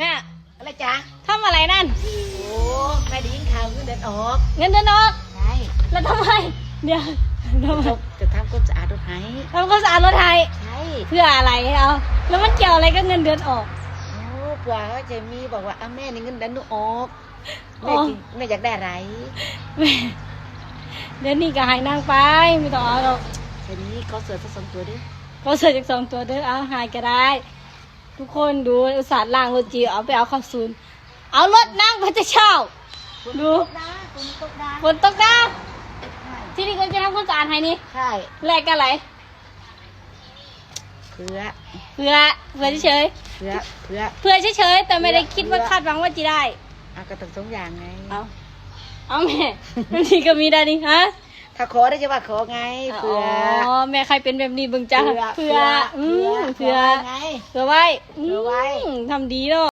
แม่อะไรจ๊ะทำอะไรนั่น โอ้ไม่ได้ยินข่าวเงินเดือนออกเงินเดือนออกใช่แล้วทำไม เดี๋ยวทำไมจะจะทำความสะอาดรถไถทำความสะอาดรถไทยใช่เพื่ออะไรเอาแล้วมันเกี่ยวอะไรกับเงินเดือนออกโอ้เผื่อว่าจะมีบอกว่าอ้าแม่ในเงินเดือนหนูออกอ๋แม่อจริงแม่อยากได้อะไรแม่เดี๋ยวนี้ก็ให้นางไปไม่ต้องเอาหรอกแค่นี้ก็เสือสักสองตัวดิเขาเสิร์ฟจากสองตัวเด้อเอาหายก็ได้ ทุกคนดูอุตส่าห์ล่างรถจีเอาไปเอาเข้าศูนย์เอารถนั่งพระเจ้า ดูนะคุณตกนะฝนตกน้ำที่นี่ก็จะทำความสะอาดให้นี่ใช่แลกกันอะไรเพื่อเพื่อเพื่อเฉยเพื่อเพื่อๆเพื่อเฉยๆแต่ไม่ได้คิดว่าคาดหวังว่าจะได้เอากระตังสองอย่างไงเอาเอาแม่บางทีก็มีได้นี่ฮะ ถ้าขอได้จะว่าขอไงเพื่ออ๋อแม่ใครเป็นแบบนี้เบึงจ้าเพื่อเพื่ออืมเพื่เพื่ออไงเพื่อไว้เพื่อไว้มทำดีเนาะ